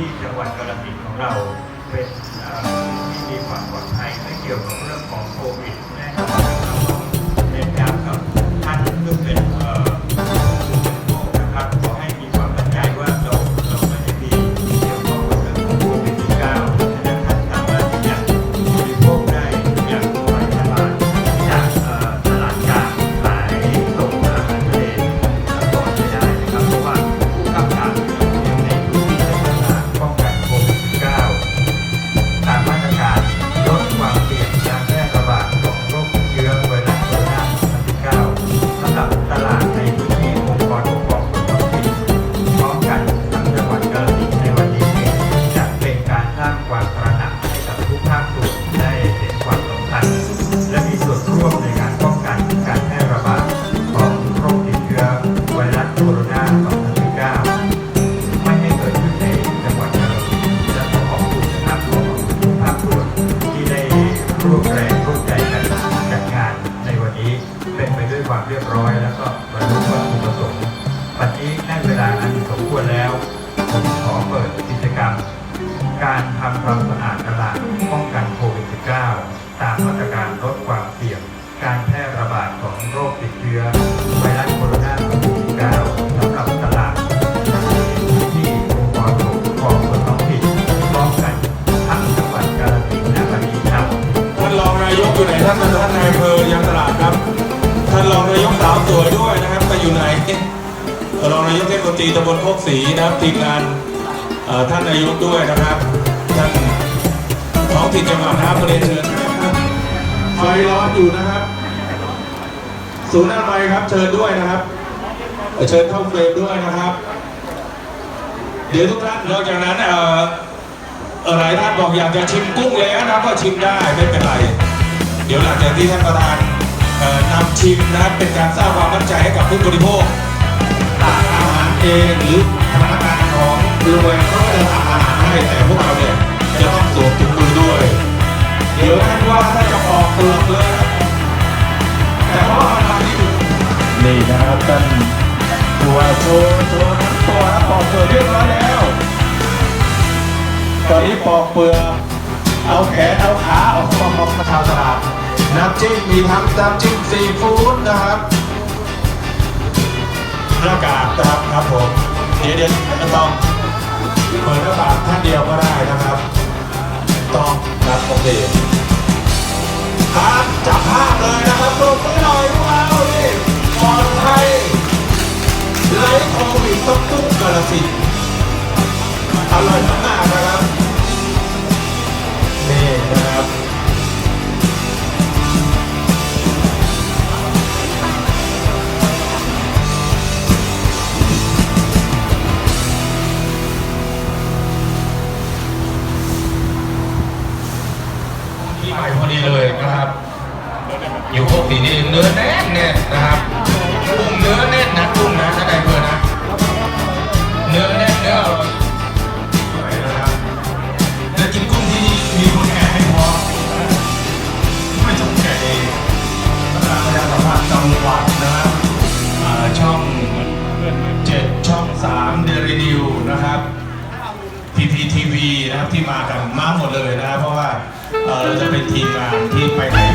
ที่จังหวัดกาฬสินพของเราเป็นที่มีความปลอดภัยไม่เกี่ยวกับเรื่องของโควิดนะครับเรป็น้นการกับท่านทุกเป็น นา2019 ไม่ให้เกิดขึ้นในจังหวัดกาฬสินธุ์และขอขอบคุณนะครับขอขอบคุณทุกภาคส่วนที่ได้ร่วมแรงร่วมใจกันจัดงานในวันนี้เป็นไปด้วยความเรียบร้อย แล้วก็บรรลุวัตถุประสงค์ปัจจุบันได้เวลาอันสมควรแล้วผมขอเปิดกิจกรรม การทำความสะ ท่านท่านนายอำเภอยางตลาดครับ ท่านรองนายกสาวสวยด้วยนะครับไปอยู่ไหนรองนายกเทศมนตรีตำบลโคกศรีนะครับทีมงานท่านนายกด้วยนะครับ ท่านท้องถิ่นจังหวัดนะครับประเด็นเชิญนะครับไฟร้อนอยู่นะครับศูนย์อนามัยครับ เชิญด้วยนะครับเชิญเข้าเฟรมด้วยนะครับ เดี๋ยวทุกท่านนอกจากนั้นเอ่อหลายท่านบอกอยากจะชิมกุ้งแล้วนะก็ชิมได้ไม่เป็นไร ดี๋ยวหลังจากที่ท่านประธานนำชิมนะครับเป็นการสร้างความมั่นใจให้กับผู้บริโภคตักอาหารเองหรือพนักงานของโรงแรมก็จะทำอาหารให้แต่พวกเราเนี่ยจะต้องสวมถุงมือด้วย เดี๋ยวท่านว่าท่านจะปอกเปลือกเลยแต่ว่าอาหารที่อยู่นี่นะครับท่านตัวโชว์โชว์ทั้งตัวนะปอกเปลือกเรียบร้อยแล้ว ตอนนี้ปอกเปลือก เอาแขนเอาขาออกมามามาชาวตลาดน้ำจิ้มมีทั้งน้ำจิ้มซีฟู้ดนะครับหน้ากากนะครับครับผมเดี๋ยวเดี๋ยวต้องเปิดหน้ากากท่านเดียวก็ได้นะครับ ต้องครับโอเคครับจับภาพเลยนะครับปรบมือหน่อยพวกเราดิปลอดภัยไร้โควิดต้องตุ้งกระสินอร่อยมากๆนะ ใหม่พอดีเลยนะครับ อยู่พวกสีนี่เนื้อแน่นแน่นนะครับกุ้งเนื้อแน่นนะกุ้งนะถ้าใครเพื่อนนะเนื้อแน่นเนื้ออร่อยสวยนะครับและกินกุ้งที่นี่มีคนแก่ให้พอไม่ต้องแก่เองพระราชาสัมภาษณ์จังหวัดนะครับช่องเจ็ดช่องสามเดลินิวนะครับ PPTV นะครับที่มากันมาหมดเลยนะครับ เราจะเป็นทีมงานที่ไปไหน